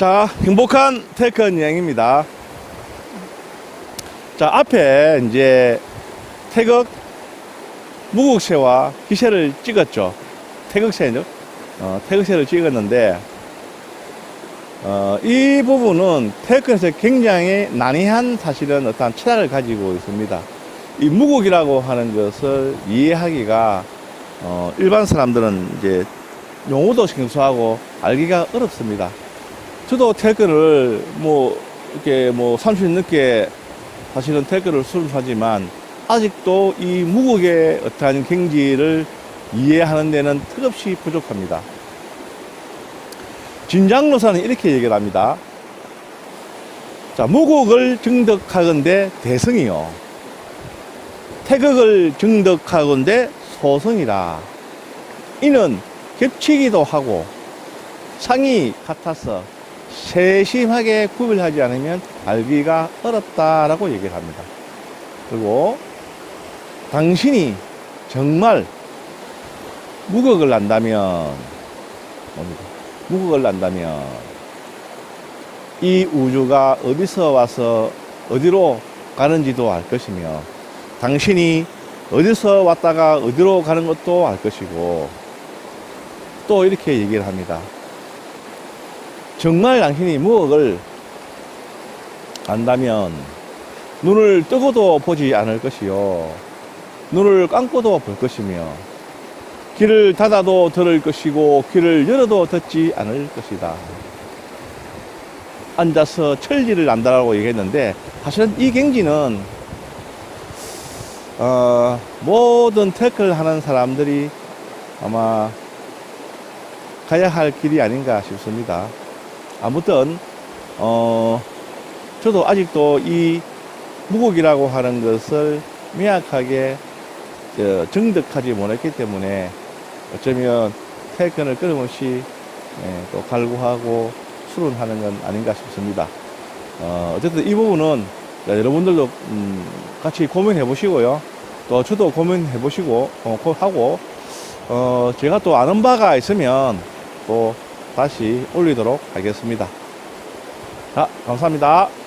자, 행복한 태권 여행입니다. 자, 앞에 이제 태극 무국새와 기새를 찍었죠. 태극새죠. 어, 태극새를 찍었는데, 어, 이 부분은 태권에서 굉장히 난해한 사실은 어떠한 철학을 가지고 있습니다. 이 무국이라고 하는 것을 이해하기가 어, 일반 사람들은 이제 용어도 생소하고 알기가 어렵습니다. 저도 태권을 뭐 이렇게 뭐 30년 넘게 사실은 태권을 수련하지만 아직도 이 무국의 어떠한 경지를 이해하는 데는 턱없이 부족합니다. 진장로사는 이렇게 얘기를 합니다. 자, 무국을 정덕하건대 대성이요. 태극을 정덕하건대 소성이라. 이는 겹치기도 하고 상이 같아서 세심하게 구별하지 않으면 알기가 어렵다라고 얘기를 합니다. 그리고 당신이 정말 무극을 난다면 뭡니까? 무극을 난다면 이 우주가 어디서 와서 어디로 가는지도 알 것이며 당신이 어디서 왔다가 어디로 가는 것도 알 것이고 또 이렇게 얘기를 합니다. 정말 당신이 무엇을 안다면 눈을 뜨고도 보지 않을 것이요. 눈을 감고도 볼 것이며 귀를 닫아도 들을 것이고 귀를 열어도 듣지 않을 것이다. 앉아서 천리를 안다라고 얘기했는데 사실은 이 경지는 어, 모든 태클 하는 사람들이 아마 가야 할 길이 아닌가 싶습니다. 아무튼 어 저도 아직도 이 무국이라고 하는 것을 저, 정득하지 못했기 때문에 어쩌면 태권을 끊임없이 예, 또 갈구하고 수련하는 건 아닌가 싶습니다. 어, 어쨌든 이 부분은 여러분들도 음, 같이 고민해 보시고요. 또 저도 고민해 보시고 어, 고- 하고 어, 제가 또 아는 바가 있으면 또 다시 올리도록 하겠습니다. 자, 감사합니다.